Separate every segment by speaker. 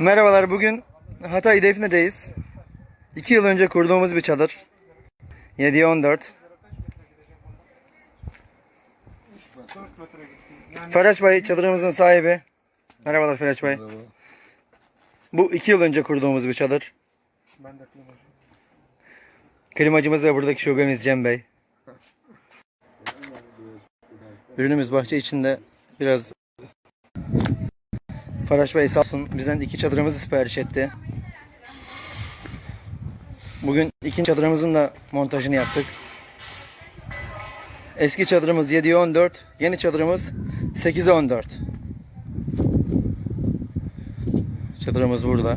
Speaker 1: Merhabalar bugün Hatay Defne'deyiz. 2 yıl önce kurduğumuz bir çadır. 7'ye 14. Feraç Bey çadırımızın sahibi. Merhabalar Feraç Bey. Bu 2 yıl önce kurduğumuz bir çadır.
Speaker 2: Ben de klimacı.
Speaker 1: Klimacımız ve buradaki şubemiz Cem Bey. Ürünümüz bahçe içinde biraz Faraş Bey sağ olsun bizden iki çadırımızı sipariş etti. Bugün ikinci çadırımızın da montajını yaptık. Eski çadırımız 7'ye 14, yeni çadırımız 8'e 14. Çadırımız burada.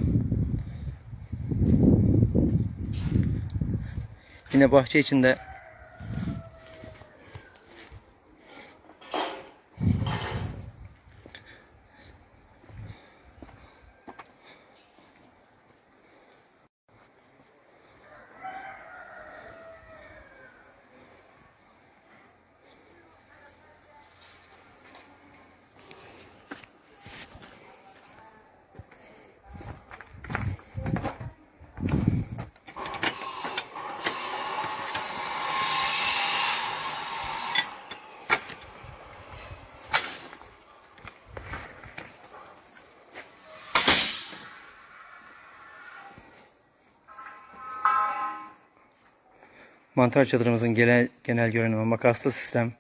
Speaker 1: Yine bahçe içinde mantar çadırımızın genel, genel görünümü makaslı sistem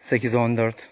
Speaker 1: 8'e 14.